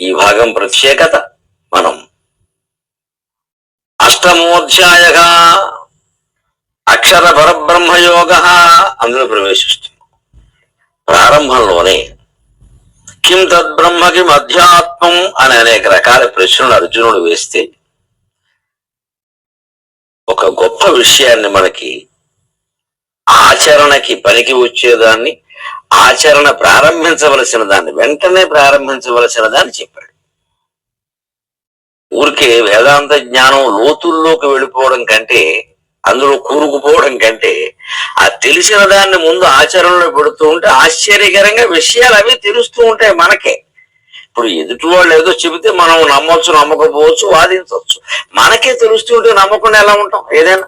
ఈ భాగం ప్రత్యేకత మనం. అష్టమోధ్యాయ అక్షర పరబ్రహ్మయోగ అందులో ప్రవేశిస్తుంది. ప్రారంభంలోనే కిం తద్బ్రహ్మ కిం అధ్యాత్మం అని అనేక రకాల ప్రశ్నలు అర్జునుడు వేస్తే ఒక గొప్ప విషయాన్ని మనకి ఆచరణకి పనికి వచ్చేదాన్ని ఆచరణ ప్రారంభించవలసిన దాన్ని వెంటనే ప్రారంభించవలసిన దాన్ని చెప్పాడు. ఊరికే వేదాంత జ్ఞానం లోతుల్లోకి వెళ్ళిపోవడం కంటే అందులో కూరుకుపోవడం కంటే ఆ తెలిసిన దాన్ని ముందు ఆచరణలో పెడుతూ ఉంటే ఆశ్చర్యకరంగా విషయాలు అవి తెలుస్తూ ఉంటాయి మనకే. ఇప్పుడు ఎదుటి వాళ్ళు ఏదో చెబితే మనం నమ్మొచ్చు నమ్మకపోవచ్చు వాదించవచ్చు. మనకే తెలుస్తూ ఉంటే నమ్మకుండా ఎలా ఉంటాం? ఏదైనా.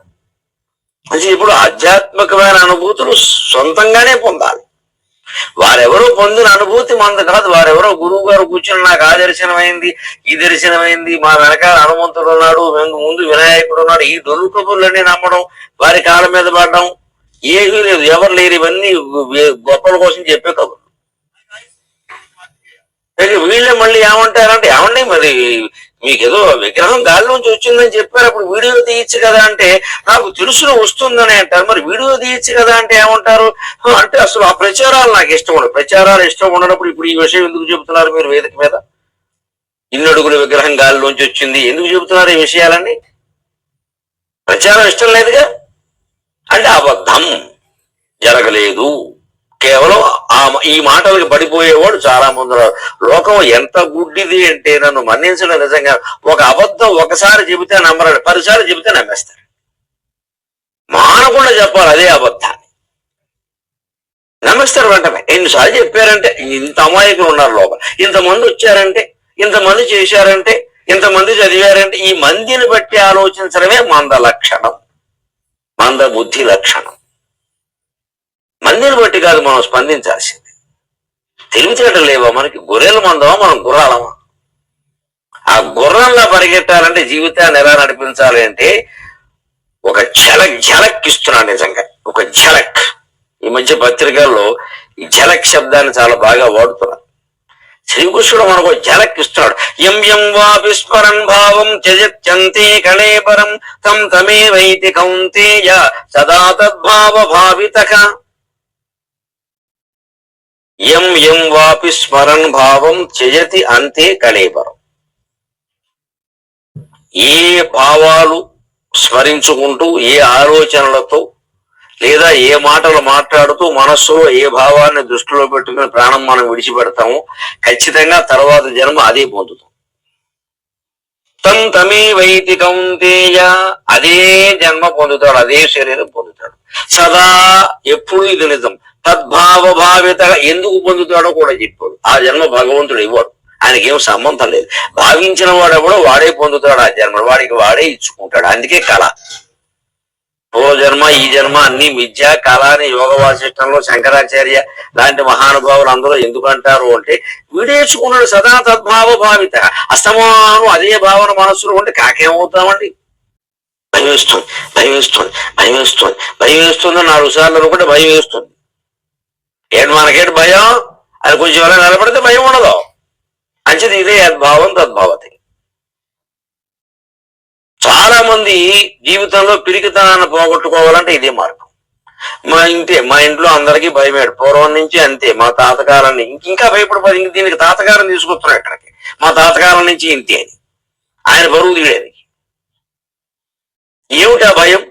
అంటే ఇప్పుడు ఆధ్యాత్మికమైన అనుభూతులు సొంతంగానే పొందాలి. వారెవరో పొందిన అనుభూతి మనది కాదు వారెవరో గురువు గారు కూర్చుని నాకు ఆ దర్శనమైంది ఈ దర్శనమైంది మా వెనకాల హనుమంతుడు ఉన్నాడు వెనుక ముందు వినాయకుడు ఉన్నాడు. ఈ డొల్లు కబుర్లన్నీ నమ్మడం వారి కాళ్ళ మీద పడడం ఏమీ లేదు. ఎవరు లేరు. ఇవన్నీ గొప్పల కోసం చెప్పే కబుర్లు. వీళ్ళే మళ్ళీ ఏమంటారంటే ఏమండి మరి మీకు ఏదో విగ్రహం గాలి నుంచి వచ్చిందని చెప్పారు అప్పుడు వీడియో తీయచ్చు కదా అంటే నాకు తెలుసులో వస్తుందని అంటారు. మరి వీడియో తీయచ్చు కదా అంటే ఏమంటారు? అంటే అసలు ఆ ప్రచారాలు నాకు ఇష్టం ఉండదు ప్రచారాలు ఇష్టం ఉండనప్పుడు ఇప్పుడు ఈ విషయం ఎందుకు చెబుతున్నారు మీరు వేదిక మీద? ఇన్ని అడుగుల విగ్రహం గాలిలోంచి వచ్చింది. ఎందుకు చెబుతున్నారు ఈ విషయాలన్నీ? ప్రచారం ఇష్టం లేదుగా. అంటే అబద్ధం జరగలేదు. కేవలం ఆ ఈ మాటలకు పడిపోయేవాడు చాలా మంది లోకం ఎంత గుడ్డిది అంటే నన్ను మన్నించడం నిజంగా ఒక అబద్ధం ఒకసారి చెబితే నమ్మరాడు పదిసార్లు చెబితే నమ్మేస్తాడు మానకుండా చెప్పాలి అదే అబద్ధాన్ని. నమ్మేస్తారు వెంటనే. ఎన్నిసార్లు చెప్పారంటే ఇంత అమాయకులు ఉన్నారు లోపల. ఇంతమంది వచ్చారంటే ఇంతమంది చేశారంటే ఇంతమంది చదివారంటే ఈ మందిని బట్టి ఆలోచించడమే మంద లక్షణం మంద బుద్ధి లక్షణం. మందిని బట్టి కాదు మనం స్పందించాల్సింది. తెలివితేటలు లేవా మనకి? గొర్రెలు మందమా? మనం గుర్రాలమా? ఆ గుర్రంలా పరిగెట్టాలంటే జీవితాన్ని ఎలా నడిపించాలి అంటే ఒక ఝలక్ ఝలక్ ఇస్తున్నాడు నిజంగా. ఒక ఝలక్. ఈ మధ్య పత్రికల్లో ఈ ఝలక్ శబ్దాన్ని చాలా బాగా వాడుతున్నారు. శ్రీకృష్ణుడు మనకు ఝలక్ ఇస్తున్నాడు. ఎం ఎం వా విస్మరన్ భావం త్యజత్యంతే కళేపరం తం తమే వైతి కౌంతేయ సదా తద్భావ భావితక ఎం ఎం వాపి స్మరన్ భావం త్యజతి అంతే కళేపరం ఏ భావాలు స్మరించుకుంటూ ఏ ఆలోచనలతో లేదా ఏ మాటలు మాట్లాడుతూ మనస్సులో ఏ భావాన్ని దృష్టిలో పెట్టుకుని ప్రాణం మనం విడిచిపెడతామో ఖచ్చితంగా తర్వాత జన్మ అదే పొందుతాం. తం తమే వైతి కౌంతేయ అదే జన్మ పొందుతాడు అదే శరీరం పొందుతాడు. సదా ఎప్పుడు ఇది నిజం. సద్భావ భావిత ఎందుకు పొందుతాడో కూడా చెప్పాడు. ఆ జన్మ భగవంతుడు ఇవ్వడు. ఆయనకి ఏం సంబంధం లేదు. భావించిన వాడెవడో వాడే పొందుతాడు ఆ జన్మ వాడికి వాడే ఇచ్చుకుంటాడు. అందుకే కళ. పూర్వ జన్మ ఈ జన్మ అన్ని విద్య కళ అని యోగ వాసిష్టంలో శంకరాచార్య లాంటి మహానుభావులు అందరూ ఎందుకు అంటారు అంటే వీడేసుకున్నాడు సదా తద్భావ భావిత అసమానం అదే భావన మనస్సులో ఉంటే కాకేమవుతామండి? భయం వేస్తుంది భయం వేస్తుంది భయం వేస్తుంది భయం వేస్తుంది నాలుగు సార్లు అనుకుంటే భయం వేస్తుంది ఏంటి మనకేంటి భయం? అది కొంచెం ఎవరైనా నిలబడితే భయం ఉండదు. అంచేది ఇదే యద్భావం తద్భావతి. చాలా మంది జీవితంలో పిరికితనాన్ని పోగొట్టుకోవాలంటే ఇదే మార్గం. మా ఇంటే మా ఇంట్లో అందరికీ భయమేడు పూర్వం నుంచి అంతే. మా తాతకాలం నుంచి ఇంకా భయపడిపోయి ఇంక దీనికి తాతకాలం తీసుకొస్తున్నాడు ఇక్కడికి. మా తాతకాలం నుంచి ఇంతే అని ఆయన బరువు తీయడానికి ఏమిటి ఆ భయం?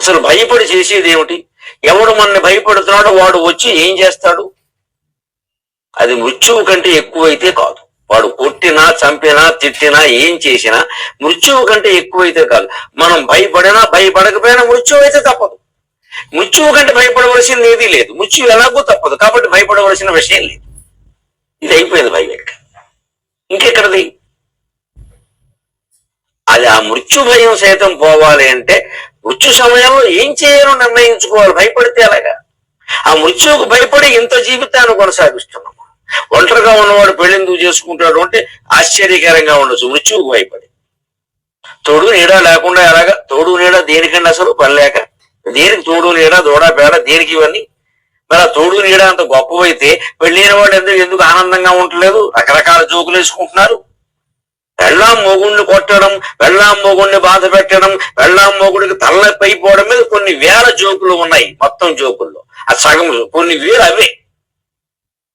అసలు భయపడి చేసేది ఏమిటి? ఎవడు మనని భయపెడుతున్నాడో వాడు వచ్చి ఏం చేస్తాడు? అది మృత్యువు కంటే ఎక్కువైతే కాదు. వాడు కొట్టినా చంపినా తిట్టినా ఏం చేసినా మృత్యువు కంటే ఎక్కువైతే కాదు. మనం భయపడినా భయపడకపోయినా మృత్యువు అయితే తప్పదు. మృత్యువు కంటే భయపడవలసింది ఏదీ లేదు. మృత్యువు ఎలాగో తప్పదు. కాబట్టి భయపడవలసిన విషయం లేదు. ఇది అయిపోయింది భయం ఇంకా ఇంకెక్కడది? అది ఆ మృత్యు భయం సైతం పోవాలి అంటే మృత్యు సమయంలో ఏం చేయాలో నిర్ణయించుకోవాలి భయపడితే అలాగా ఆ మృత్యువుకు భయపడి ఇంత జీవితాన్ని కొనసాగిస్తున్నాము. ఒంటరిగా ఉన్నవాడు పెళ్ళెందుకు చేసుకుంటాడు అంటే ఆశ్చర్యకరంగా ఉండొచ్చు మృత్యువుకు భయపడి. తోడు నీడ లేకుండా ఎలాగా? తోడు నీడ దేనికండి అసలు? పని లేక. దేనికి తోడు నీడ దూడ పేడ దేనికి ఇవన్నీ? మరి ఆ తోడు నీడ అంత గొప్పవైతే పెళ్ళైన వాడు ఎందుకు ఎందుకు ఆనందంగా ఉండలేదు రకరకాల జోకులు వేసుకుంటున్నారు. పెళ్ళాం మొగుడిని కొట్టడం పెళ్ళాం మొగుడిని బాధ పెట్టడం పెళ్ళాం మొగుడికి తల్లపైపోవడం మీద కొన్ని వేల జోకులు ఉన్నాయి మొత్తం జోకుల్లో ఆ సగం కొన్ని వేలు అవే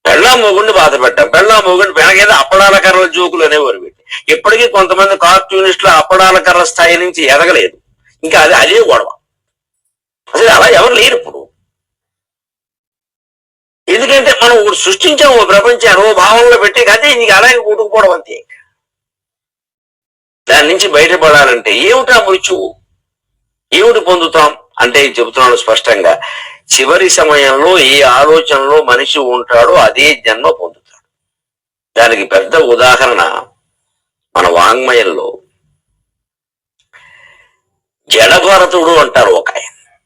పెళ్ళాం మొగుడిని బాధ పెట్టాం పెళ్ళాం మొగుడిని వెనకేదో అప్పడాల కర్రల జోకులు అనేవారు వీటి ఇప్పటికీ కొంతమంది కార్టూనిస్టులు అప్పడాల కర్ర స్థాయి నుంచి ఎదగలేదు ఇంకా అది అదే గొడవ అసలు అలా ఎవరు లేరు ఇప్పుడు ఎందుకంటే మనం సృష్టించాము ప్రపంచాన్ని ఓ భావంలో పెట్టి అదే నీకు అలాగే కూటుకుపోవడం అంతే దాని నుంచి బయటపడాలంటే ఏమిటా మృత్యువు? ఏమిటి పొందుతాం? అంటే చెబుతున్నాను స్పష్టంగా. చివరి సమయంలో ఏ ఆలోచనలో మనిషి ఉంటాడో అదే జన్మ పొందుతాడు. దానికి పెద్ద ఉదాహరణ మన వాంగ్మయంలో. జడభరతుడు అంటారు ఒక ఆయన.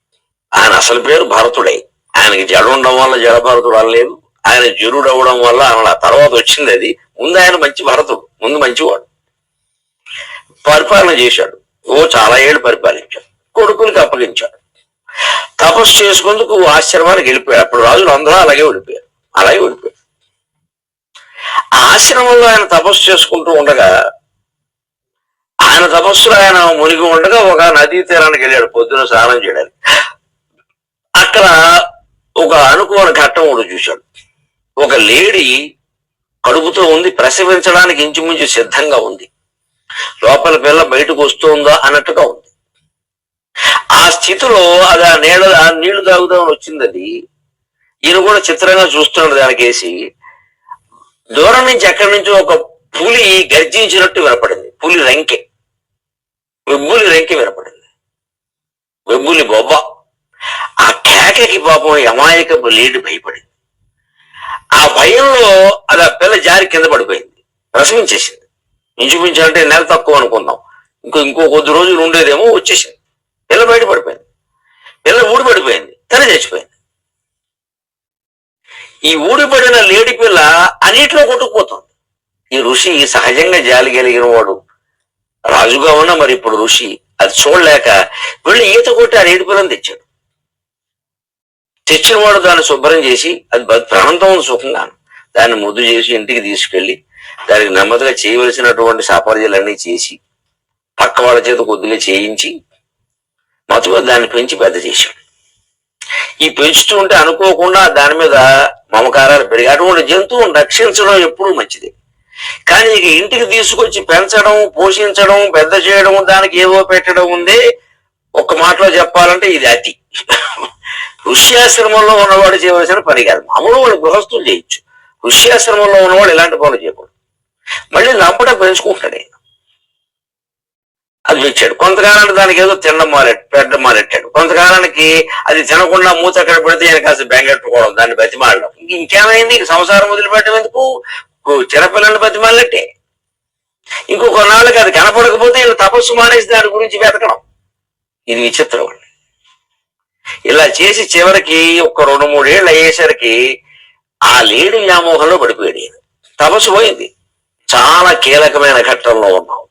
ఆయన అసలు పేరు భరతుడే. ఆయనకి జడ ఉండడం వల్ల జడ భరతుడు అనలేదు. ఆయన జరుడు అవ్వడం వల్ల అన్న తర్వాత వచ్చింది అది. ముందు ఆయన మంచి భరతుడు ముందు మంచివాడు. పరిపాలన చేశాడు. ఓ చాలా ఏళ్ళు పరిపాలించాడు. కొడుకులకి అప్పగించాడు. తపస్సు చేసుకుందుకు ఆశ్రమానికి వెళ్ళిపోయాడు. అప్పుడు రాజులు అందరూ అలాగే వెళ్ళిపోయారు అలాగే వెళ్ళిపోయారు ఆశ్రమంలో ఆయన తపస్సు చేసుకుంటూ ఉండగా ఆయన తపస్సులో ఆయన మునిగి ఉండగా ఒక నదీ తీరానికి వెళ్ళాడు పొద్దున స్నానం చేయడానికి. అక్కడ ఒక అనుకోని ఘట్టం ఒకటి చూశాడు. ఒక లేడీ కడుపుతో ఉంది ప్రసవించడానికి ఇంచుమించు సిద్ధంగా ఉంది. లోపల పిల్ల బయటకు వస్తుందా అన్నట్టుగా ఉంది. ఆ స్థితిలో అది ఆ నీళ్ళ ఆ నీళ్ళు తాగుదామని వచ్చింది అది ఈయన కూడా చిత్రంగా చూస్తున్నాడు దానికేసి దూరం నుంచి ఎక్కడి నుంచో ఒక పులి గర్జించినట్టు వినపడింది. పులి రెంకె. వెబ్బులి రెంకె వినపడింది. వెబ్బులి బొబ్బ. ఆ కేకకి పాపం అమాయకపు లేడి భయపడింది. ఆ భయంలో అది ఆ పిల్ల జారి కింద పడిపోయింది. ప్రసవించేసింది. ఇంచుమించు అంటే నెల తక్కువ అనుకుందాం. ఇంకో ఇంకో కొద్ది రోజులు ఉండేదేమో వచ్చేసింది. పిల్ల బయట పడిపోయింది పిల్ల ఊడి పడిపోయింది తన చచ్చిపోయింది. ఈ ఊడిపడిన లేడి పిల్ల అన్నిట్లో కొట్టుకుపోతుంది. ఈ ఋషి సహజంగా జాలి కలిగిన వాడు. రాజుగా ఉన్న మరి ఇప్పుడు ఋషి అది చూడలేక వెళ్ళి ఈత కొట్టి ఆ లేడి పిల్లని తెచ్చాడు. తెచ్చిన వాడు దాన్ని శుభ్రం చేసి అది బ- ప్రాణంతో ఉంది సుఖంగాను. దాన్ని ముద్దు చేసి ఇంటికి తీసుకెళ్ళి దానికి నెమ్మదిగా చేయవలసినటువంటి సాపర్యాలన్నీ చేసి పక్క వాళ్ళ చేత కొద్దిగా చేయించి మతుగా దాన్ని పెంచి పెద్ద చేశాడు. ఈ పెంచుతూ ఉంటే అనుకోకుండా దాని మీద మమకారాలు పెరిగి అటువంటి జంతువును రక్షించడం ఎప్పుడూ మంచిది. కానీ ఇక ఇంటికి తీసుకొచ్చి పెంచడం పోషించడం పెద్ద చేయడం దానికి ఏవో పెట్టడం ఉంది. ఒక్క మాటలో చెప్పాలంటే ఇది అతి. ఋష్యాశ్రమంలో ఉన్నవాడు చేయవలసిన పని కాదు. మామూలు వాళ్ళు గృహస్థులు చేయొచ్చు. ఋష్యాశ్రమంలో ఉన్నవాడు ఇలాంటి పనులు చేయకూడదు. మళ్ళీ లంపట పెంచుకుంటాడు అది తెచ్చాడు కొంతకాలానికి దానికి ఏదో తినడం మారెట్ పెట్టడం మారెట్టాడు కొంతకాలానికి అది తినకుండా మూత అక్కడ పెడితే ఆయన కాస్త బెంగెట్టుకోవడం దాన్ని బతిమాలడం. ఇంకేమైంది? సంసారం వదిలిపెట్టడం ఎందుకు? చిన్నపిల్లల్ని బతిమాలట్టే ఇంకో కొన్నాళ్ళకి అది కనపడకపోతే వీళ్ళు తపస్సు మానేసి దాని గురించి వెతకడం. ఇది విచిత్రం. ఇలా చేసి చివరికి ఒక రెండు మూడేళ్ళు అయ్యేసరికి ఆ లేడి వ్యామోహంలో పడిపోయాడు తపస్సు పోయింది. చాలా కీలకమైన ఘట్టంలో ఉన్నాం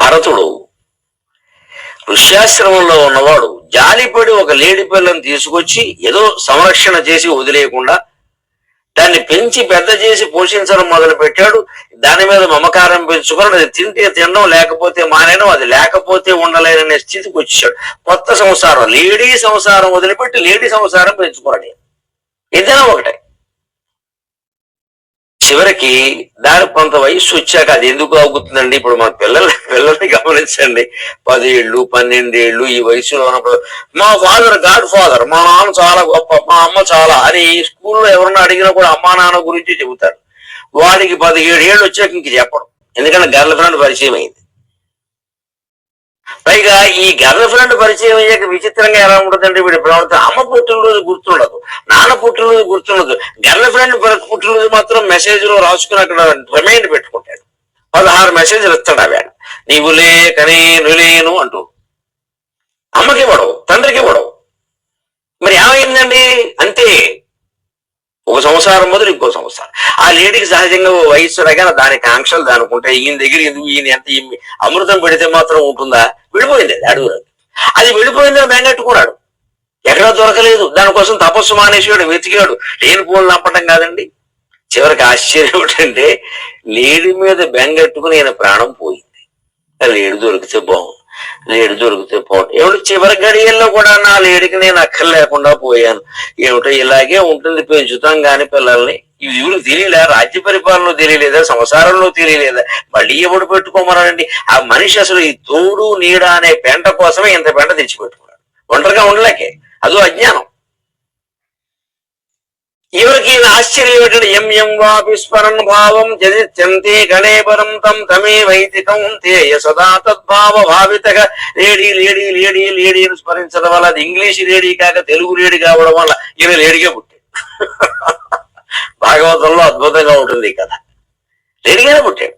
భరతుడు ఋష్యాశ్రమంలో ఉన్నవాడు జాలిపడి ఒక లేడి పిల్లని తీసుకొచ్చి ఏదో సంరక్షణ చేసి వదిలేయకుండా దాన్ని పెంచి పెద్ద చేసి పోషించడం మొదలు పెట్టాడు దాని మీద మమకారం పెంచుకోవడం అది తింటే తినడం లేకపోతే మానేయడం అది లేకపోతే ఉండలేననే స్థితికి వచ్చాడు కొత్త సంసారం లేడీ సంసారం వదిలిపెట్టి లేడీ సంసారం పెంచుకోండి ఏదైనా ఒకటే. చివరికి దాని కొంత వయసు వచ్చాక అది ఎందుకు అవుతుందండి? ఇప్పుడు మన పిల్లలు పిల్లల్ని గమనించండి. పదేళ్ళు పన్నెండేళ్ళు ఈ వయసులో ఉన్నప్పుడు మా ఫాదర్ గాడ్ ఫాదర్ మా నాన్న చాలా గొప్ప మా అమ్మ చాలా అని స్కూల్లో ఎవరన్నా అడిగినా కూడా అమ్మా నాన్న గురించి చెబుతారు. వాడికి పదిహేడు ఏళ్ళు వచ్చాక ఇంక చెప్పడం ఎందుకంటే గర్ల్ ఫ్రెండ్ పరిచయం అయింది. పైగా ఈ గర్ల్ ఫ్రెండ్ పరిచయం అయ్యాక విచిత్రంగా ఎలా ఉంటుందంటే వీడి ప్రవర్తన అమ్మ పుట్టినరోజు గుర్తుండదు నాన్న పుట్టినరోజు గుర్తుండదు గర్ల్ ఫ్రెండ్ పుట్టినరోజు మాత్రం మెసేజ్లో రాసుకుని అక్కడ రిమైండ్ పెట్టుకుంటాడు. పదహారు మెసేజ్లు ఇస్తాడు ఆవిడ నీవులే లేకనే నులేను అంటూ అమ్మకి ఇవ్వడవు తండ్రికి ఇవ్వడవు మరి ఏమైందండి? అంతే ఒక సంవత్సరం మొదలు ఇంకో సంవత్సరం ఆ లేడీకి సహజంగా వయస్సు రాగానే దానికి ఆంక్షలు దానికి ఉంటాయి ఈయన దగ్గర ఎందుకు ఈయన ఎంత అమృతం పెడితే మాత్రం ఉంటుందా? వెళ్ళిపోయింది అది అడుగు అది వెళ్ళిపోయిందని బెంగెట్టుకున్నాడు ఎక్కడా దొరకలేదు. దానికోసం తపస్సు మానేసాడు వెతికాడు లేని పూలు నప్పటం కాదండి. చివరికి ఆశ్చర్యం ఏమిటంటే లేడి మీద బెంగెట్టుకుని ఈయన ప్రాణం పోయింది. ఆ లేడు దొరికితే బాగుంది లేడు దొరికితే బాగుంది ఏమిటి చివరి గడియల్లో కూడా నా లేడికి నేను అక్కర్లేకుండా పోయాను. ఏమిటో ఇలాగే ఉంటుంది పెంచుతాం గాని పిల్లల్ని. ఇవి తెలియలే రాజ్య పరిపాలనలో తెలియలేదా? సంసారంలో తెలియలేదా? మళ్ళీ ఎవడు పెట్టుకోమనండి ఆ మనిషి అసలు ఈ తోడు నీడ అనే పెంట కోసమే ఇంత పెంట తెచ్చిపెట్టుకున్నాడు. ఒంటరిగా ఉండలేకే. అదో అజ్ఞానం. ఎవరికి ఈయన ఎంఎం వా ఎం భావం జనిత్యంతే గణేపరం తం తమే వైదికం తేయ సదా తద్భావ భావితగా. లేడీ లేడీ లేడీ లేడీ అని స్మరించడం వల్ల అది ఇంగ్లీష్ లేడీ కాక తెలుగు లేడీ కావడం వల్ల ఈయన లేడీగా పుట్టాడు. భాగవతంలో అద్భుతంగా ఉంటుంది ఈ కథ. లేడీగానే పుట్టాడు.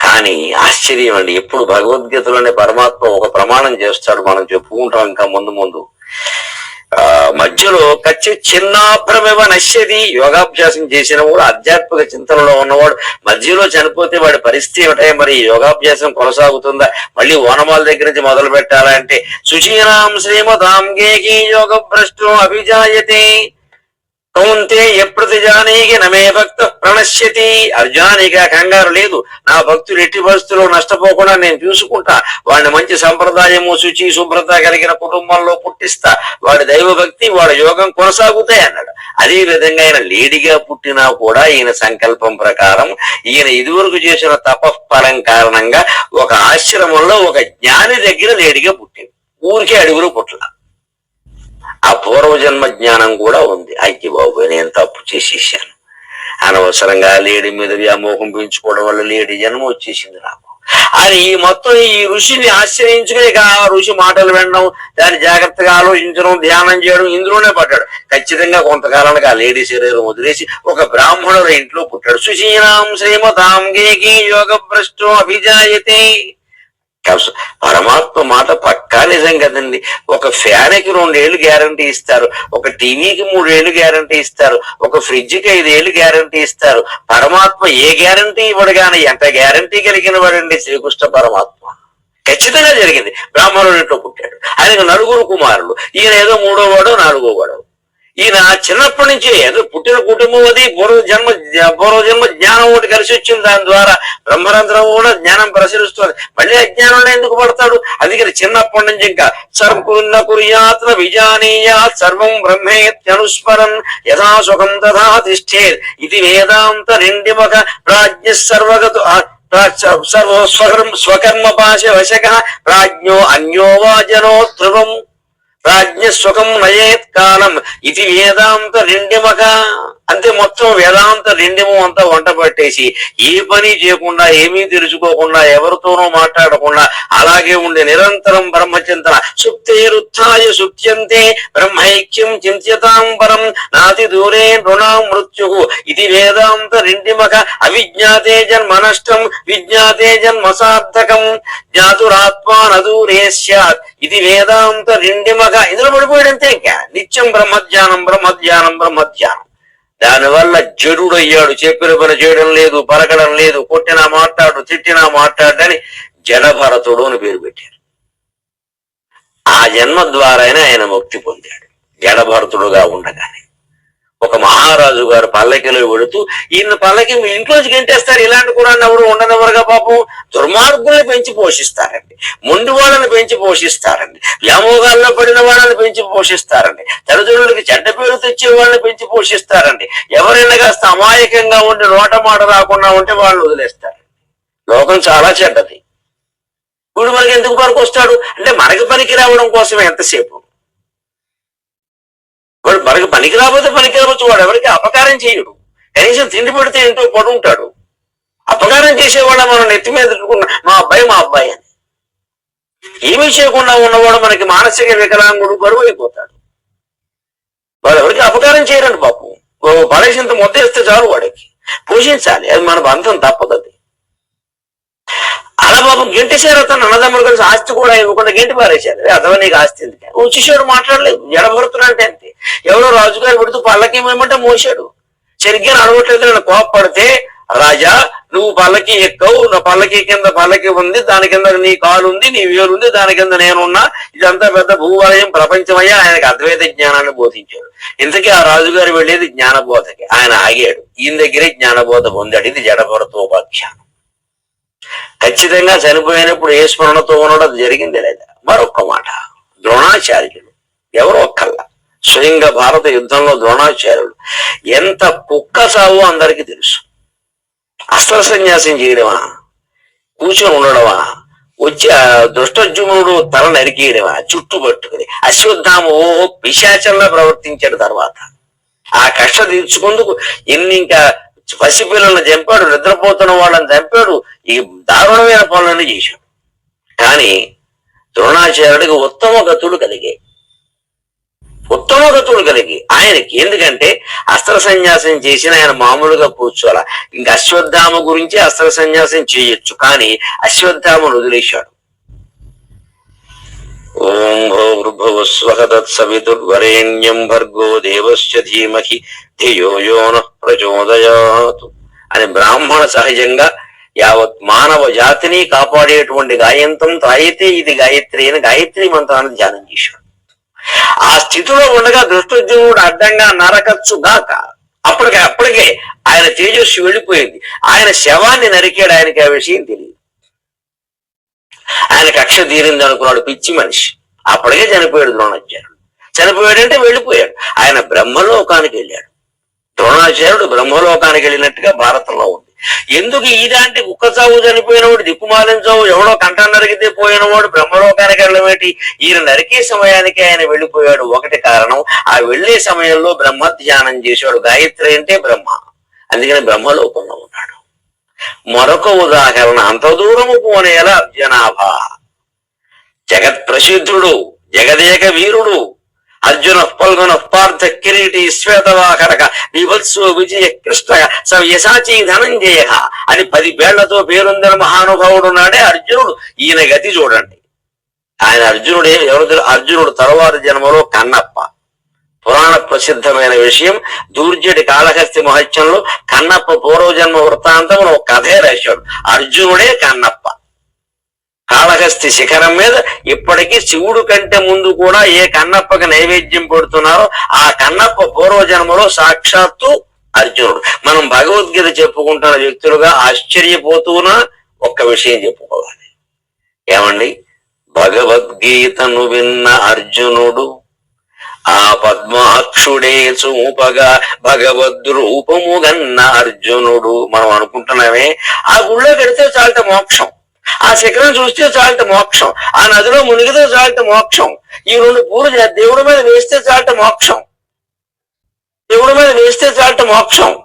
కానీ ఆశ్చర్యం అండి ఎప్పుడు భగవద్గీతలోనే పరమాత్మ ఒక ప్రమాణం చేస్తాడు మనం చెప్పుకుంటాం ఇంకా ముందు ముందు. మధ్యలో కచ్చి చిన్నాభ్రమివ నశ్యది యోగాభ్యాసం చేసిన కూడా ఆధ్యాత్మిక చింతనలో ఉన్నవాడు. మధ్యలో చనిపోతే వాడి పరిస్థితి ఏమిటే మరి యోగాభ్యాసం కొనసాగుతుందా? మళ్ళీ ఓనమాల దగ్గర నుంచి మొదలు పెట్టాలంటే సుచీనాం శ్రీమతాం గేకి యోగ భ్రష్టం అభిజాయతే. కౌంతే ఎప్పుడు జానీకి నమే భక్త ప్రణశ్యతి. అర్జునానికి ఆ కంగారు లేదు. నా భక్తులు ఎట్టి పరిస్థితుల్లో నష్టపోకుండా నేను చూసుకుంటా. వాడిని మంచి సంప్రదాయము శుచి శుభ్రత కలిగిన కుటుంబంలో పుట్టిస్తా. వాడి దైవ భక్తి వాడి యోగం కొనసాగుతాయి అన్నాడు. అదే విధంగా ఆయన లేడిగా పుట్టినా కూడా ఈయన సంకల్పం ప్రకారం ఈయన ఇదివరకు చేసిన తపఫలం కారణంగా ఒక ఆశ్రమంలో ఒక జ్ఞాని దగ్గర లేడిగా పుట్టింది ఊరికే అడుగులు పుట్ల ఆ పూర్వజన్మ జ్ఞానం కూడా ఉంది. అయ్యి బాబు నేను తప్పు చేసేసాను. అనవసరంగా లేడి మీద వ్యామోహం పెంచుకోవడం వల్ల లేడి జన్మ వచ్చేసింది నాకు. అని ఈ మొత్తం ఈ ఋషిని ఆశ్రయించుకుని ఆ ఋషి మాటలు వినడం దాన్ని జాగ్రత్తగా ఆలోచించడం ధ్యానం చేయడం ఇందులోనే పడ్డాడు. ఖచ్చితంగా కొంతకాలానికి ఆ లేడీ శరీరం వదిలేసి ఒక బ్రాహ్మణుల ఇంట్లో పుట్టాడు. సుశీనాం శ్రీమతాం గేకి యోగ భ్రష్టం అభిజాయతే. పరమాత్మ మాట పక్కా నిజం కదండి. ఒక ఫ్యాన్కి రెండేళ్ళు గ్యారంటీ ఇస్తారు. ఒక టీవీకి మూడేళ్ళు గ్యారంటీ ఇస్తారు. ఒక ఫ్రిడ్జ్కి ఐదేళ్ళు గ్యారంటీ ఇస్తారు. పరమాత్మ ఏ గ్యారంటీ ఇవ్వడగానే ఎంత గ్యారంటీ కలిగిన వాడండి శ్రీకృష్ణ పరమాత్మ. ఖచ్చితంగా జరిగింది. బ్రాహ్మణుడు పుట్టాడు. ఆయనకు నలుగురు కుమారులు. ఈయన ఏదో మూడో వాడో నాలుగో వాడు. ఈయన చిన్నప్పటి నుంచి ఏదో పుట్టిన కుటుంబం అది పూర్వ జన్మ పూర్వ జన్మ జ్ఞానం ఒకటి కలిసి వచ్చింది. దాని ద్వారా బ్రహ్మరంధ్రం కూడా జ్ఞానం ప్రసరిస్తుంది. మళ్ళీ అజ్ఞానంలో ఎందుకు పడతాడు? అందుకని చిన్నప్పటి నుంచి ఇంకా సర్వకున్న కుర్యాత్మ విజానీయాత్ సర్వం బ్రహ్మేత్యనుస్మరన్ యథా సుఖం తథా తిష్టేత్ ఇది వేదాంత రెండిమక ప్రాజ్ఞ సర్వగత స్వకర్మ స్వకర్మ పాశ వశక ప్రాజ్ఞో అన్యో వా జనో ధ్రువం. ప్రాజ్ఞ సుఖం నయేత్ కాలం ఇది వేదాంత రెండిమక అంతే మొత్తం వేదాంత రెండిము అంతా వంట పట్టేసి ఏ పని చేయకుండా ఏమీ తెలుసుకోకుండా ఎవరితోనూ మాట్లాడకుండా అలాగే ఉండే నిరంతరం బ్రహ్మచింతన. సుప్తేరుత్య సుప్త్యంతే బ్రహ్మైక్యం చింత్యతాం పరం నాతి దూరే నృణా మృత్యు. ఇది వేదాంత రెండిమక అవిజ్ఞాతే జన్మనష్టం విజ్ఞాతే జన్మసార్థకం. జ్ఞాతురాత్మా నదూరే ఇది వేదాంత రెండిమక ఇందులో పడిపోయాడంతే ఇంకా. నిత్యం బ్రహ్మజ్ఞానం బ్రహ్మజ్ఞానం బ్రహ్మజ్ఞానం దానివల్ల జడుడు అయ్యాడు చెప్పిన పని చేయడం లేదు పలకడం లేదు కొట్టినా మాట్లాడు తిట్టినా మాట్లాడని జడభరతుడు అని పేరు పెట్టారు. ఆ జన్మ ద్వారానే ఆయన ముక్తి పొందాడు. జడభరతుడుగా ఉండగానే. ఒక మహారాజు గారు పల్లకిలో వెళుతూ ఈయన పల్లకి మీ ఇంట్లోంచి గెంటేస్తారు ఇలాంటి కూడా ఎవరు ఉండనివ్వరుగా పాపం? దుర్మార్గుల్ని పెంచి పోషిస్తారండి. ముందు వాళ్ళని పెంచి పోషిస్తారండి. వ్యామోగాల్లో పడిన వాళ్ళని పెంచి పోషిస్తారండి. తల్లిదండ్రులకి చెడ్డ పేరు తెచ్చే వాళ్ళని పెంచి పోషిస్తారండి. ఎవరైనా కాస్త అమాయకంగా ఉండి నోట మాట రాకుండా ఉంటే వాళ్ళని వదిలేస్తారు. లోకం చాలా చెడ్డది. ఇప్పుడు మనకి ఎందుకు పనికి వస్తాడు అంటే మనకి పనికి రావడం కోసం ఎంతసేపు? మనకి పనికి రాకపోతే పనికి రావచ్చు వాడు ఎవరికి అపకారం చేయడు. కనీసం తిండి పెడితే ఏంటో పడుంటాడు అపకారం చేసేవాళ్ళ మనం నెత్తి మీద మా అబ్బాయి మా అబ్బాయి అని. ఏమీ చేయకుండా ఉన్నవాడు మనకి మానసిక వికలాంగుడు బరువు అయిపోతాడు. వాడు ఎవరికి అపకారం చేయరండి పాపం ఓ ముద్ద ఇస్తే చాలు వాడికి. పోషించాలి. అది మన బంధం తప్పదు అది. పాపం గెంటేశారు అతను అన్నదమ్ములు కలిసి ఆస్తి కూడా ఇవ్వకుండా గెంటి పారేశారు. అథవా నీకు ఆస్తి ఎందుకు? మాట్లాడలేదు జడభరుతున్నాడు అంతే. ఎవరో రాజుగారు పెడుతూ పళ్ళకి ఏమంటే మోసాడు సరిగ్గా నడవట్లేదు నేను కోపడితే రాజా నువ్వు పల్లకి ఎక్కవు నా పల్లకి కింద పల్లకి ఉంది దాని కింద నీ కాలు ఉంది నీ వేలు ఉంది దాని కింద నేనున్నా ఇదంతా పెద్ద భూవలయం ప్రపంచమయ్యా. ఆయనకి అద్వైత జ్ఞానాన్ని బోధించాడు. ఇంతకీ ఆ రాజుగారు వెళ్ళేది జ్ఞానబోధకి. ఆయన ఆగాడు ఈయన దగ్గరే జ్ఞానబోధ పొందాడు ఇది జడభరతోపాఖ్యానం ఖచ్చితంగా చనిపోయినప్పుడు ఏ స్మరణతో ఉండడం జరిగింది లేదా? మరొక్క మాట. ద్రోణాచార్యులు ఎవరో ఒక్కల్లా స్వయంగా భారత యుద్ధంలో ద్రోణాచార్యులు. ఎంత కుక్క సావో అందరికీ తెలుసు. అస్త్ర సన్యాసం చేయడమా? కూర్చొని ఉండడమా? వచ్చి ఆ దుష్టజుమునుడు తల నరికేయడమా? చుట్టుపట్టుకుని అశ్వత్థామ ఓహో పిశాచంలా ప్రవర్తించాడు తర్వాత. ఆ కష్ట తీర్చుకుందుకు ఎన్ని ఇంకా పసిపిల్లలను చంపాడు నిద్రపోతున్న వాళ్ళని చంపాడు ఈ దారుణమైన పనులన్నీ చేశాడు. కానీ ద్రోణాచార్యుడికి ఉత్తమ గతులు కలిగాయి. ఉత్తమ గతులు కలిగి ఆయనకి ఎందుకంటే అస్త్ర సన్యాసం చేసిన ఆయన మామూలుగా కూర్చోాల ఇంకా అశ్వత్థామ గురించి అస్త్ర సన్యాసం చేయొచ్చు కానీ అశ్వత్థామను వదిలేశాడు. ఓం భూర్భువ స్వహ భర్గో దేవస్య ధీమహి ధియో యో ప్రచోదయాతు అని బ్రాహ్మణ సహజంగా యావత్ మానవ జాతిని కాపాడేటువంటి గాయంతం తాయితే ఇది గాయత్రి అని గాయత్రి మంత్రాన్ని ధ్యానం చేశాడు. ఆ స్థితిలో ఉండగా దృష్టోద్యముడు అడ్డంగా నరకచ్చు గాక. అప్పటికే అప్పటికే ఆయన తేజస్సు వెళ్ళిపోయింది. ఆయన శవాన్ని నరికాడు ఆయనకి ఆ విషయం తెలియదు. ఆయన కక్ష తీరింది అనుకున్నాడు పిచ్చి మనిషి. అప్పటికే చనిపోయాడు ద్రోణాచార్యుడు. చనిపోయాడంటే వెళ్ళిపోయాడు. ఆయన బ్రహ్మలోకానికి వెళ్ళాడు. ద్రోణాచార్యుడు బ్రహ్మలోకానికి వెళ్ళినట్టుగా భారతంలో ఉంది. ఎందుకు ఇలాంటి కుక్క చావు చనిపోయినవాడు దిక్కుమాలిన చావు ఎవడో కంట నరికితే పోయినవాడు బ్రహ్మలోకానికి వెళ్ళమేటి ఈయన నరికే సమయానికి ఆయన వెళ్ళిపోయాడు. ఒకటి కారణం ఆ వెళ్ళే సమయంలో బ్రహ్మ ధ్యానం చేశాడు గాయత్రి అంటే బ్రహ్మ. అందుకని బ్రహ్మలోకంలో ఉన్నాడు. మరొక ఉదాహరణ అంత దూరము పోనేలా జనాభా. జగత్ ప్రసిద్ధుడు జగదేక వీరుడు అర్జున పల్గొన పార్థ కిరీటి శ్వేతవాకరక విభత్సో విజయ కృష్ణ సవ్యసాచి ధనంజయ అని పది పేళ్ళతో పేరొందిన మహానుభావుడు ఉన్నాడే అర్జునుడు. ఈయన గతి చూడండి. ఆయన అర్జునుడే ఎవరు అర్జునుడు తరువాతి జన్మలో కన్నప్ప. పురాణ ప్రసిద్ధమైన విషయం. దూర్జుడి కాళహస్తి మహత్యంలో కన్నప్ప పూర్వజన్మ వృత్తాంతం ఒక కథే రాశాడు. అర్జునుడే కన్నప్ప. కాళహస్తి శిఖరం మీద ఇప్పటికీ శివుడు కంటే ముందు కూడా ఏ కన్నప్పకి నైవేద్యం పెడుతున్నారో ఆ కన్నప్ప పూర్వజన్మలో సాక్షాత్తు అర్జునుడు. మనం భగవద్గీత చెప్పుకుంటున్న వ్యక్తులుగా ఆశ్చర్యపోతూనా ఒక్క విషయం చెప్పుకోవాలి. ఏమండి? భగవద్గీతను విన్న అర్జునుడు ఆ పద్మాక్షుడే చూపగా భగవద్ రూపము గన్న అర్జునుడు. మనం అనుకుంటున్నామే ఆ గుళ్ళో పెడితే చాలట మోక్షం. ఆ శిఖరం చూస్తే చాలట మోక్షం. ఆ నదిలో మునిగితే చాలట మోక్షం. ఈ రెండు పూలు దేవుడి మీద వేస్తే చాలట మోక్షం. దేవుడి మీద వేస్తే చాలట మోక్షం.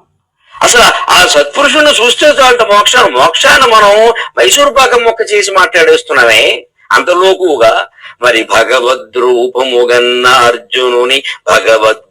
అసలు ఆ సత్పురుషుణ్ణి చూస్తే చాలట మోక్షం. మోక్షాన్ని మనం మైసూరు పాకం మొక్క చేసి మాట్లాడేస్తున్నామే. అంతలోకుగా మరి భగవద్ రూపముగన్న అర్జునుని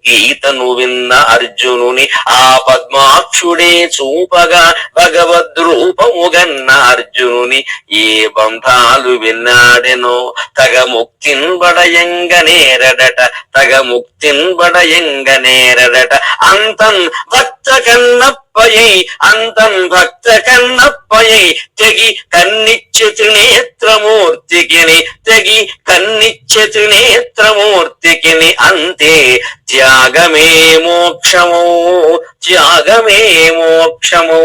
గీతను విన్న అర్జునుని ఆ పద్మాక్షుడే చూపగా భగవద్ రూపముగన్న అర్జునుని ఏ బంధాలు విన్నాడెనో తగ ముక్తిన్ బడయంగ నేరడట తగ ముక్తిన్ బడయంగ నేరడట. అంతన్ భక్త కన్నప్పయై అంతన్ భక్త కన్నప్పయై తెగి కన్నిచ్చ త్రినేత్రమూర్తికిని తెగి కన్నిచ్చ త్రినేత్రమూర్తికిని అంతే. త్యా త్యాగమే మోక్షము త్యాగమే మోక్షము.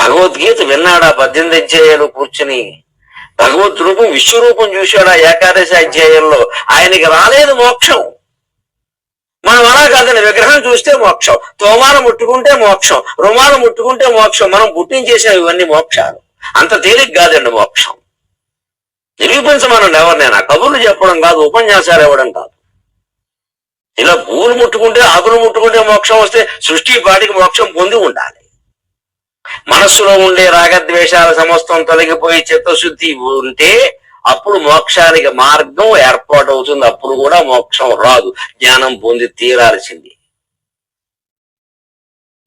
భగవద్గీత విన్నాడా పద్దెనిమిది అధ్యాయాలు కూర్చుని? భగవద్ రూపం విశ్వరూపం చూశాడా ఏకాదశి అధ్యాయంలో? ఆయనకి రాలేదు మోక్షం. మనం అలా కాదని విగ్రహం చూస్తే మోక్షం తోమాలు ముట్టుకుంటే మోక్షం రుమాలు ముట్టుకుంటే మోక్షం మనం పుట్టించేసిన ఇవన్నీ మోక్షాలు. అంత తేలిక కాదండి మోక్షం. నిరూపించమనండి ఎవరినైనా. కబుర్లు చెప్పడం కాదు ఉపన్యాసాలు ఇవ్వడం కాదు. ఇలా భూమి ముట్టుకుంటే ఆకులు ముట్టుకుంటే మోక్షం వస్తే సృష్టి పాటికి మోక్షం పొంది ఉండాలి. మనస్సులో ఉండే రాగద్వేషాల సమస్తం తొలగిపోయి చిత్తశుద్ధి ఉంటే అప్పుడు మోక్షానికి మార్గం ఏర్పాటు అవుతుంది అప్పుడు కూడా మోక్షం రాదు. జ్ఞానం పొంది తీరాల్సింది.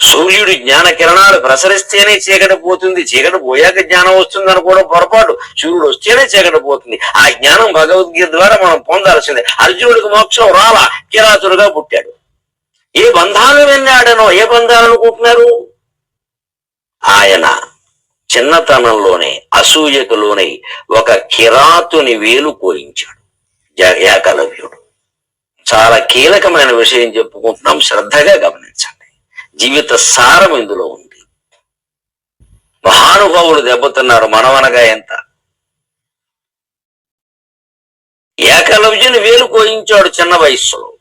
సూర్యుడి జ్ఞాన కిరణాలు ప్రసరిస్తేనే చీకటి పోతుంది. చీకటి పోయాక జ్ఞానం వస్తుందని కూడా పొరపాటు. సూర్యుడు వస్తేనే చీకటి పోతుంది. ఆ జ్ఞానం భగవద్గీత ద్వారా మనం పొందాల్సిందే. అర్జునుడికి మోక్షం రాలా? కిరాతుడుగా పుట్టాడు. ఏ బంధాలు వెళ్ళాడనో ఏ బంధాలు అనుకుంటున్నారు? ఆయన చిన్నతనంలోనే అసూయకులోని ఒక కిరాతుని వేలు కోయించాడు. యాకలవ్యుడు ఏకలవ్యుడు చాలా కీలకమైన విషయం చెప్పుకుంటున్నాం. శ్రద్ధగా గమనించండి జీవిత సారం ఇందులో ఉంది. మహానుభావులు దెబ్బతున్నారు మనవనగా ఎంత? ఏకలవ్యుని వేలు కోయించాడు చిన్న వయస్సులో.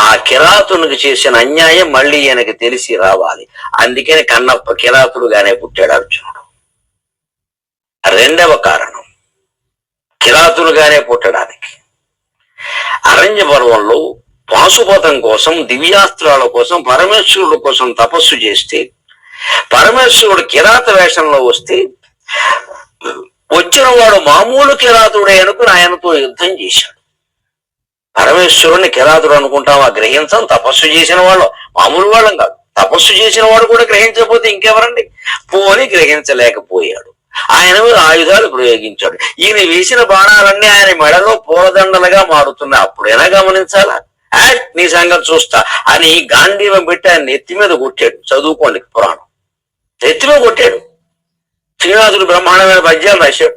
ఆ కిరాతునికి చేసిన అన్యాయం మళ్ళీ ఈయనకి తెలిసి రావాలి. అందుకని కన్నప్ప కిరాతుడుగానే పుట్టాడు అర్జునుడు. రెండవ కారణం కిరాతులుగానే పుట్టడానికి. అరణ్య పర్వంలో పాశుపతం కోసం దివ్యాస్త్రాల కోసం పరమేశ్వరుడు కోసం తపస్సు చేస్తే పరమేశ్వరుడు కిరాత వేషంలో వస్తే వచ్చిన వాడు మామూలు కిరాతుడే అనుకుని ఆయనతో యుద్ధం చేశాడు. పరమేశ్వరుని కిరాతుడు అనుకుంటావా? గ్రహించం. తపస్సు చేసిన వాళ్ళు మామూలు వాళ్ళం కాదు. తపస్సు చేసిన వాడు కూడా గ్రహించకపోతే ఇంకెవరండి? పోని గ్రహించలేకపోయాడు. ఆయన మీద ఆయుధాలు ప్రయోగించాడు. ఈయన వేసిన బాణాలన్నీ ఆయన మెడలో పూలదండలుగా మారుతున్నాయి. అప్పుడైనా గమనించాలా? నీ సంగతి చూస్తా. అని గాంధీవం పెట్టి ఆయన నెత్తి మీద కొట్టాడు. చదువుకోండి పురాణం. నెత్తి మీద కొట్టాడు. శ్రీనివాసుడు బ్రహ్మాండమైన పద్యాలు రాశాడు.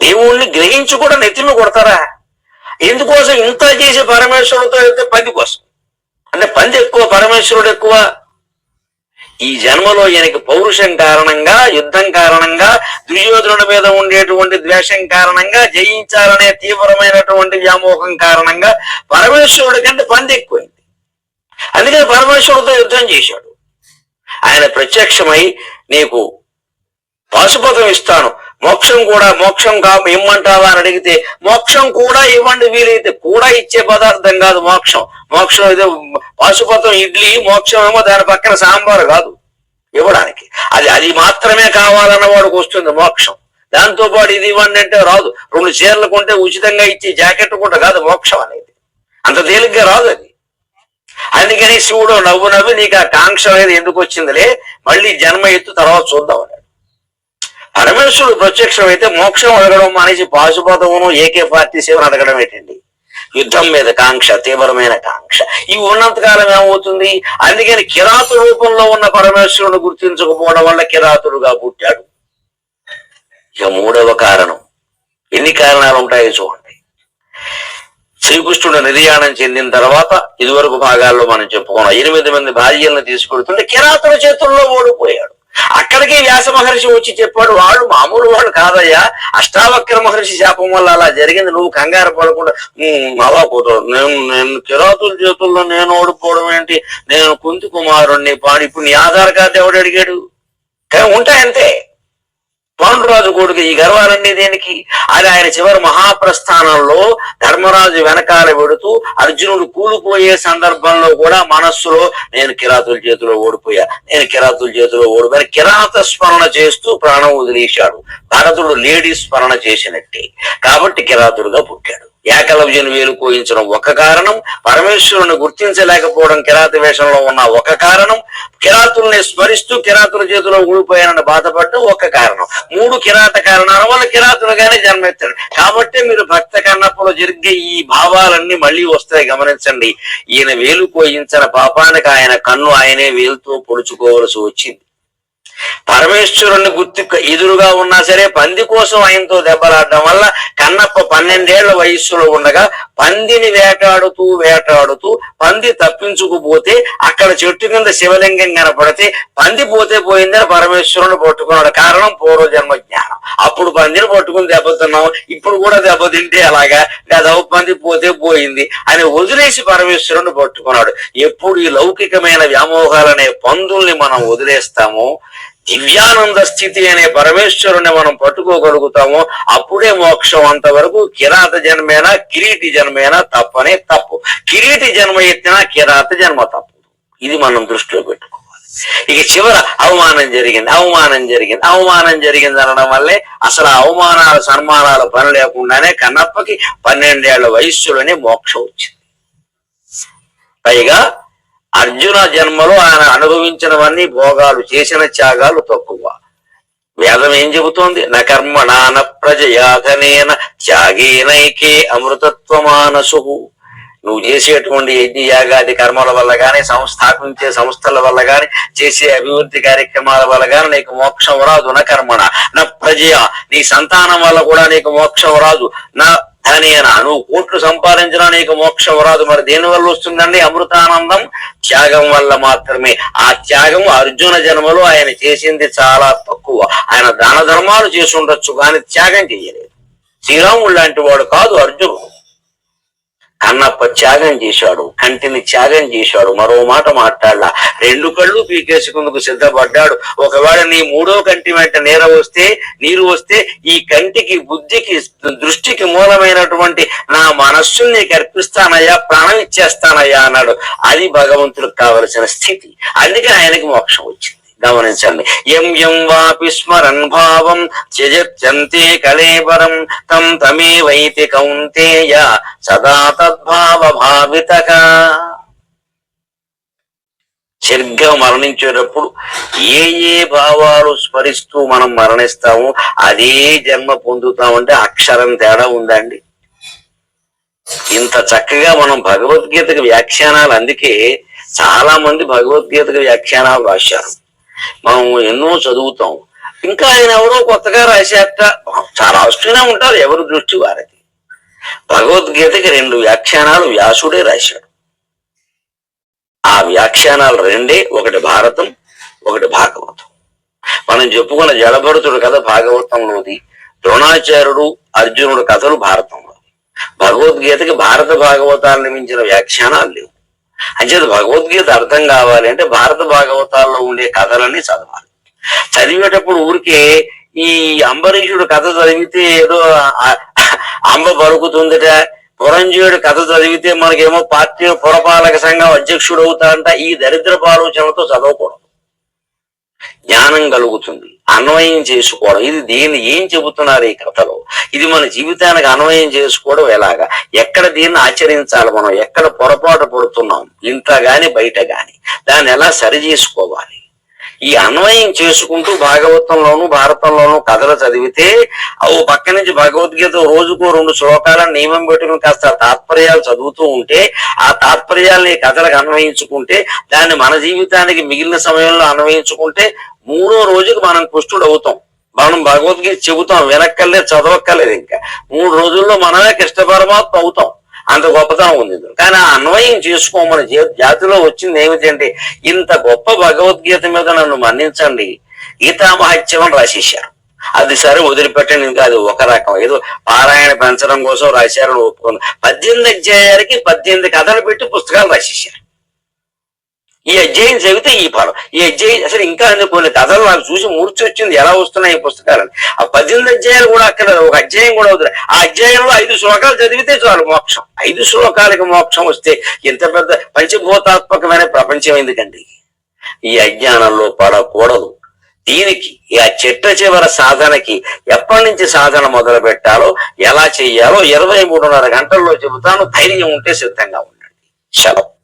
దేవుణ్ణి గ్రహించి కూడా నెత్తి మీద కొడతారా? ఎందుకోసం ఇంత చేసి పరమేశ్వరుడితో వెళ్తే పంది కోసం అంటే పంది ఎక్కువ పరమేశ్వరుడు ఎక్కువ. ఈ జన్మలో ఈయనకి పౌరుషం కారణంగా యుద్ధం కారణంగా దుర్యోధనుడి మీద ఉండేటువంటి ద్వేషం కారణంగా జయించాలనే తీవ్రమైనటువంటి వ్యామోహం కారణంగా పరమేశ్వరుడి కంటే పంది ఎక్కువైంది. అందుకని పరమేశ్వరుడితో యుద్ధం చేశాడు. ఆయన ప్రత్యక్షమై నీకు పాశుపతం ఇస్తాను. మోక్షం కూడా మోక్షం కా ఇమ్మంటావా అని అడిగితే మోక్షం కూడా ఇవ్వండి వీలైతే కూడా ఇచ్చే పదార్థం కాదు మోక్షం. మోక్షం ఏదో పాశుపతం ఇడ్లీ మోక్షం ఏమో దాని పక్కన సాంబారు కాదు. ఇవ్వడానికి. అది అది మాత్రమే కావాలన్న వాడికి వస్తుంది మోక్షం. దాంతో పాటు ఇది ఇవ్వండి అంటే రాదు. రెండు చీరలు కొంటే ఉచితంగా ఇచ్చే జాకెట్ కూడా కాదు మోక్షం అనేది. అంత తేలిగ్గా రాదు అది. అందుకని శివుడు నవ్వు నవ్వు నీకు ఆ కాంక్ష అనేది ఎందుకు వచ్చిందిలే? మళ్ళీ జన్మ ఎత్తు తర్వాత చూద్దాం పరమేశ్వరుడు ప్రత్యక్షం అయితే మోక్షం అడగడం మానేసి పాశుపతమును ఏకే పార్టీ సేవను అడగడం ఏంటండి? యుద్ధం మీద కాంక్ష తీవ్రమైన కాంక్ష. ఇవి ఉన్నంతకాలం ఏమవుతుంది? అందుకని కిరాతు రూపంలో ఉన్న పరమేశ్వరుని గుర్తించకపోవడం వల్ల కిరాతుడుగా పుట్టాడు. ఇక మూడవ కారణం. ఎన్ని కారణాలు ఉంటాయో చూడండి. శ్రీకృష్ణుడు నిర్యాణం చెందిన తర్వాత ఇదివరకు భాగాల్లో మనం చెప్పుకున్నాం. ఎనిమిది మంది భార్యలను తీసుకొడుతుంటే కిరాతుల చేతుల్లో ఓడిపోయాడు. అక్కడికి వ్యాస మహర్షి వచ్చి చెప్పాడు వాళ్ళు మామూలు వాళ్ళు కాదయ్యా. అష్టావక్ర మహర్షి శాపం వల్ల అలా జరిగింది. నువ్వు కంగారు పడకుండా అలా పోతావు నేను నేను కిరాతుల చేతుల్లో నేను ఓడిపోవడం ఏంటి? నేను కుంతి కుమారుణ్ణి పాడి ఇప్పుడు నీ ఆధార్ కార్డు ఎవడు అడిగాడు? కానీ ఉంటాయంతే. పాండురాజు కొడుకు ఈ గర్వాలన్నీ దేనికి? అది ఆయన చివరి మహాప్రస్థానంలో ధర్మరాజు వెనకాల పెడుతూ అర్జునుడు కూలిపోయే సందర్భంలో కూడా మనస్సులో నేను కిరాతుల చేతిలో ఓడిపోయా. నేను కిరాతుల చేతిలో ఓడిపోయా కిరాత స్మరణ చేస్తూ ప్రాణం వదిలేశాడు. భరతుడు లేడీ స్మరణ చేసినట్టే. కాబట్టి కిరాతుడుగా పుట్టాడు. ఏకలవ్యుని వేలు కోయించడం ఒక కారణం పరమేశ్వరుని గుర్తించలేకపోవడం కిరాత వేషంలో ఉన్న ఒక కారణం కిరాతుల్ని స్మరిస్తూ కిరాతుల చేతిలో ఊడిపోయానని బాధపడడం ఒక కారణం. మూడు కిరాత కారణాల వల్ల కిరాతులుగానే జన్మెత్తాడు కాబట్టి మీరు భక్త కన్నప్పలో జరిగే ఈ భావాలన్నీ మళ్ళీ వస్తాయి గమనించండి. ఈయన వేలు కోయించిన పాపానికి ఆయన కన్ను ఆయనే వేలుతో పొడుచుకోవలసి వచ్చింది. పరమేశ్వరుని గుర్తు ఎదురుగా ఉన్నా సరే పంది కోసం ఆయనతో దెబ్బలాడడం వల్ల కన్నప్ప పన్నెండేళ్ళ వయస్సులో ఉండగా పందిని వేటాడుతూ వేటాడుతూ పంది తప్పించుకుపోతే అక్కడ చెట్టు కింద శివలింగం కనపడితే పంది పోతే పోయిందని పరమేశ్వరుని పట్టుకున్నాడు. కారణం పూర్వజన్మ జ్ఞానం. అప్పుడు పందిని పట్టుకుని దెబ్బతున్నాం ఇప్పుడు కూడా దెబ్బతింటే అలాగా గదవ పంది పోతే పోయింది అని వదిలేసి పరమేశ్వరుని పట్టుకున్నాడు. ఎప్పుడు ఈ లౌకికమైన వ్యామోహాలనే పందుల్ని మనం వదిలేస్తామో దివ్యానంద స్థితి అనే పరమేశ్వరుని మనం పట్టుకోగలుగుతామో అప్పుడే మోక్షం అంతవరకు కిరాత జన్మేనా కిరీటి జన్మేనా తప్పనే తప్పు. కిరీటి జన్మ ఎత్తినా కిరాత జన్మ తప్పు. ఇది మనం దృష్టిలో పెట్టుకోవాలి. ఇక చివర అవమానం జరిగింది అవమానం జరిగింది అవమానం జరిగింది అనడం వల్లే అసలు అవమానాలు సన్మానాల పని లేకుండానే కన్నప్పకి పన్నెండేళ్ళ వయస్సులోనే మోక్షం వచ్చింది. పైగా అర్జున జన్మలో ఆయన అనుభవించినవన్నీ భోగాలు చేసిన త్యాగాలు తక్కువ. వేదం ఏం చెబుతోంది? న నాన ప్రజయాధనేన త్యాగేనైకే అమృతత్వమానసు. నువ్వు చేసేటువంటి యజ్ఞ యాగాది కర్మల వల్ల గాని సంస్థాపించే సంస్థల వల్ల గాని చేసే అభివృద్ధి కార్యక్రమాల వల్ల గాని నీకు మోక్షం రాదు. నా కర్మణ నా ప్రజయ. నీ సంతానం వల్ల కూడా నీకు మోక్షం రాదు. నా ధనేన నువ్వు కోట్లు సంపాదించినా నీకు మోక్షం రాదు. మరి దేని వల్ల వస్తుందండి? అమృతానందం త్యాగం వల్ల మాత్రమే. ఆ త్యాగం అర్జున జన్మలో ఆయన చేసింది చాలా తక్కువ. ఆయన దాన ధర్మాలు చేసి ఉండొచ్చు కానీ త్యాగం చేయలేదు. శ్రీరాముడు లాంటి వాడు కాదు అర్జునుడు. కన్నప్ప త్యాగం చేశాడు కంటిని త్యాగం చేశాడు మరో మాట మాట్లాడలా. రెండు కళ్ళు పీకేసుకుందుకు సిద్ధపడ్డాడు. ఒకవేళ నీ మూడో కంటి వెంట నీర వస్తే నీరు వస్తే ఈ కంటికి బుద్ధికి దృష్టికి మూలమైనటువంటి నా మనస్సుని నీకు అర్పిస్తానయ్యా ప్రాణం ఇచ్చేస్తానయ్యా అన్నాడు. అది భగవంతుడికి కావలసిన స్థితి. అందుకే ఆయనకి మోక్షం వచ్చింది. గమనించండి. ఎం ఎం వాపి స్మరన్ భావం త్యజత్యంతే కళేబరం తం తమే వైతి కౌంతేయ సదా తద్భావ భావితగా సరిగ్గా మరణించేటప్పుడు ఏ ఏ భావాలు స్మరిస్తూ మనం మరణిస్తామో అదే జన్మ పొందుతామంటే అక్షరం తేడా ఉందండి. ఇంత చక్కగా మనం భగవద్గీతకు వ్యాఖ్యానాలు అందుకే చాలా మంది భగవద్గీతకు వ్యాఖ్యానాలు రాశారు. మనం ఎన్నో చదువుతాం. ఇంకా ఆయన ఎవరో కొత్తగా రాసేట చాలా రాస్తూనే ఉంటారు ఎవరు దృష్టి వారిది. భగవద్గీతకి రెండు వ్యాఖ్యానాలు వ్యాసుడే రాశాడు. ఆ వ్యాఖ్యానాలు రెండే ఒకటి భారతం ఒకటి భాగవతం. మనం చెప్పుకున్న జలభరతుడు కథ భాగవతంలోది ద్రోణాచార్యుడు అర్జునుడు కథలు భారతంలో భగవద్గీతకి భారత భాగవతాలను మించిన వ్యాఖ్యానాలు లేవు. అంచేత భగవద్గీత అర్థం కావాలి అంటే భారత భాగవతాల్లో ఉండే కథలన్నీ చదవాలి. చదివేటప్పుడు ఊరికే ఈ అంబరీషుడు కథ చదివితే ఏదో అంబ పలుకుతుందట. పురంజీవుడు కథ చదివితే మనకేమో పార్టీ పురపాలక సంఘం అధ్యక్షుడు అవుతాడంట. ఈ దరిద్రపు ఆలోచనలతో చదవకూడదు. జ్ఞానం కలుగుతుంది. అన్వయం చేసుకోవడం. ఇది దీన్ని ఏం చెబుతున్నారు ఈ కథలో? ఇది మన జీవితానికి అన్వయం చేసుకోవడం ఎలాగా? ఎక్కడ దీన్ని ఆచరించాలి మనం? ఎక్కడ పొరపాటు పడుతున్నాం? ఇంట్లో గాని బయట గాని దాన్ని ఎలా సరి చేసుకోవాలి? ఈ అన్వయం చేసుకుంటూ భాగవతంలోను భారతంలోను కథలు చదివితే ఓ పక్క నుంచి భగవద్గీత రోజుకో రెండు శ్లోకాలను నియమం పెట్టుకుని కాస్త తాత్పర్యాలు చదువుతూ ఉంటే ఆ తాత్పర్యాలని కథలకు అన్వయించుకుంటే దాన్ని మన జీవితానికి మిగిలిన సమయంలో అన్వయించుకుంటే మూడో రోజుకి మనం పుష్టుడు అవుతాం. మనం భగవద్గీత చెబుతాం వినక్కర్లేదు చదవక్కర్లేదు ఇంకా. మూడు రోజుల్లో మనమే కృష్ణ పరమాత్మ అవుతాం. అంత గొప్పతనం ఉంది కానీ ఆ అన్వయం చేసుకోమని జాతిలో వచ్చింది ఏమిటంటే ఇంత గొప్ప భగవద్గీత మీద నన్ను మన్నించండి. గీతామహత్యం అని రాసేశారు. అది సరే వదిలిపెట్టండి ఇంకా అది ఒక రకం. ఏదో పారాయణ పెంచడం కోసం రాశారని ఒప్పుకుంది పద్దెనిమిది అధ్యాయాలకి పద్దెనిమిది కథలు పెట్టి పుస్తకాలు రాసేశారు. ఈ అధ్యాయం చదివితే ఈ ఫలం. ఈ అధ్యాయం అసలు ఇంకా కొన్ని కథలు నాకు చూసి మూర్చి వచ్చింది ఎలా వస్తున్నాయి ఈ పుస్తకాలని. ఆ పద్దెనిమిది అధ్యాయాలు కూడా అక్కడ ఒక అధ్యాయం కూడా అవుతుంది ఆ అధ్యాయంలో ఐదు శ్లోకాలు చదివితే చాలు మోక్షం. ఐదు శ్లోకాలకి మోక్షం వస్తే ఇంత పెద్ద పంచభూతాత్మకమైన ప్రపంచం ఎందుకండి? ఈ అజ్ఞానంలో పడకూడదు. దీనికి ఈ ఆ చెట్ట చివర సాధనకి ఎప్పటి నుంచి సాధన మొదలు పెట్టాలో ఎలా చేయాలో ఇరవై మూడున్నర గంటల్లో చెబుతాను. ధైర్యం ఉంటే సిద్ధంగా ఉండండి. సెలవు